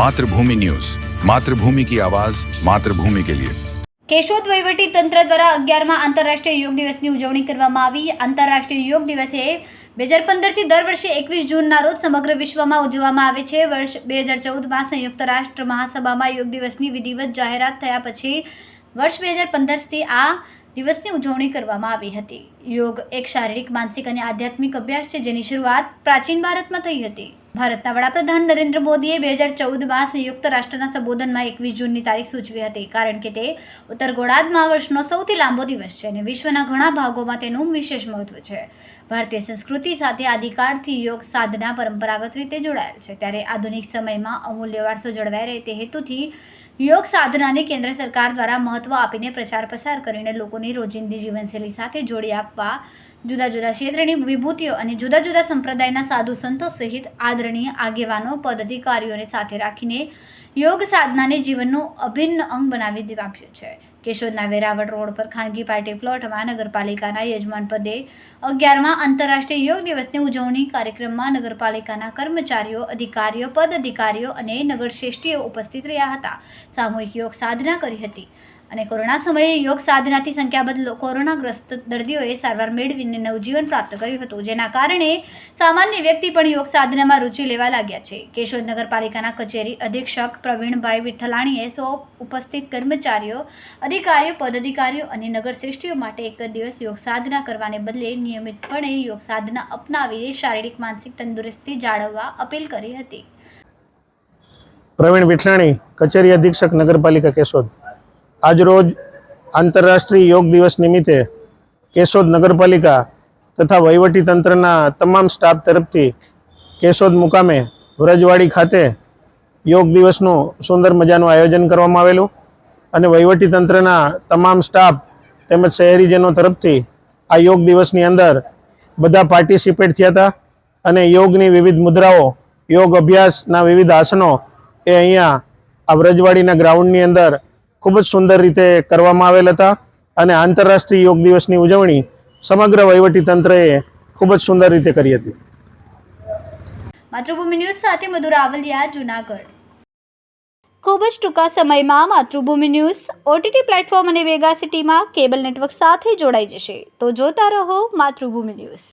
Mathrubhumi news. Mathrubhumi કી આવાજ, માતૃભૂમિ કે લિયે. કેશોદ વહીવટી તંત્ર દ્વારા અગિયારમાં આંતરરાષ્ટ્રીય યોગ દિવસની ઉજવણી કરવામાં આવી. આંતરરાષ્ટ્રીય યોગ દિવસે બે હજાર પંદરથી દર વર્ષે એકવીસ જૂનના રોજ સમગ્ર વિશ્વમાં ઉજવવામાં આવે છે. વર્ષ બે હજાર ચૌદમાં સંયુક્ત રાષ્ટ્ર મહાસભામાં યોગ દિવસની વિધિવત જાહેરાત થયા પછી વર્ષ બે હજાર પંદરથી આ દિવસની ઉજવણી કરવામાં આવી હતી. યોગ એક શારીરિક, માનસિક અને આધ્યાત્મિક અભ્યાસ છે જેની શરૂઆત પ્રાચીન ભારતમાં થઈ હતી. ભારતના વડાપ્રધાન નરેન્દ્ર મોદીએ બે હજાર ચૌદમાં સંયુક્ત રાષ્ટ્રના સંબોધનમાં એકવીસ જૂનની તારીખ સૂચવી હતી, કારણ કે તે ઉત્તર ગોળાર્ધમાં વર્ષનો સૌથી લાંબો દિવસ છે અને વિશ્વના ઘણા ભાગોમાં તેનું વિશેષ મહત્વ છે. ભારતીય સંસ્કૃતિ સાથે આદિકાળથી યોગ સાધના પરંપરાગત રીતે જોડાયેલ છે. ત્યારે આધુનિક સમયમાં અમૂલ્ય વારસો જળવાઈ રહે તે હેતુથી યોગ સાધનાને કેન્દ્ર સરકાર દ્વારા મહત્વ આપીને પ્રચાર પ્રસાર કરીને લોકોની રોજિંદી જીવનશૈલી સાથે જોડી આપવા જુદા જુદા ક્ષેત્રની વિભૂતિઓ અને જુદા જુદા સંપ્રદાયના સાધુ સંતો સહિત આદરણીય આગેવાનો, પદાધિકારીઓને સાથે રાખીને યોગ સાધનાને જીવનનું અભિન્ન અંગ બનાવી દેવાપ્યું છે. કેશોદના વેરાવળ રોડ પર ખાનગી પાર્ટી પ્લોટમાં નગરપાલિકાના યજમાન પદે અગિયારમાં આંતરરાષ્ટ્રીય યોગ દિવસની ઉજવણી કાર્યક્રમમાં નગરપાલિકાના કર્મચારીઓ, અધિકારીઓ પદ અધિકારીઓ અને નગરશ્રેષ્ઠીઓ ઉપસ્થિત રહ્યા હતા. સામૂહિક યોગ સાધના કરી હતી. અને કોરોના સમયે યોગ સાધનાથી સંખ્યાબંધ કોરોનાગ્રસ્ત દર્દીઓએ સારવાર મેળવીને નવજીવન પ્રાપ્ત કર્યું હતું, જેના કારણે સામાન્ય વ્યક્તિ પણ યોગ સાધનામાં રુચિ લેવા લાગ્યા છે. કેશોદ નગરપાલિકાના કચેરી અધિક્ષક પ્રવીણભાઈ વિઠ્ઠલાણીએ સૌ ઉપસ્થિત કર્મચારીઓ, અધિકારીઓ, પદાધિકારીઓ અને નગરશ્રેષ્ઠીઓ માટે એક દિવસ યોગ સાધના કરવાને બદલે નિયમિતપણે યોગ સાધના અપનાવી શારીરિક, માનસિક તંદુરસ્તી જાળવવા અપીલ કરી હતી. પ્રવીણ વિઠલાણી કચેરી અધિક્ષક, નગરપાલિકા કેશોદ. આજરોજ આંતરરાષ્ટ્રીય યોગ દિવસ નિમિત્તે કેશોદ નગરપાલિકા તથા વહીવટી તંત્રના તમામ સ્ટાફ તરફથી કેશોદ મુકામે વ્રજવાડી ખાતે યોગ દિવસનું સુંદર મજાનું આયોજન કરવામાં આવેલું અને વહીવટી તંત્રના તમામ સ્ટાફ તેમજ શહેરીજનો તરફથી આ યોગ દિવસની અંદર બધા પાર્ટિસિપેટ થયા હતા અને યોગની વિવિધ મુદ્રાઓ, યોગ અભ્યાસના વિવિધ આસનો એ અહીંયા આ વ્રજવાડીના ગ્રાઉન્ડની અંદર ખૂબ જ સુંદર રીતે કરવામાં આવેલ હતા અને આંતરરાષ્ટ્રીય યોગ દિવસની ઉજવણી સમગ્ર વહીવટી તંત્રએ ખૂબ જ સુંદર રીતે કરી હતી. માતૃભૂમિ ન્યૂઝ સાથે મધુર આવલિયા, જુનાગઢ. ખૂબ જ ટૂંકા સમયમાં માતૃભૂમિ ન્યૂઝ ઓટીટી પ્લેટફોર્મ અને વેગા સિટીમાં કેબલ નેટવર્ક સાથે જોડાઈ જશે. તો જોતા રહો માતૃભૂમિ ન્યૂઝ.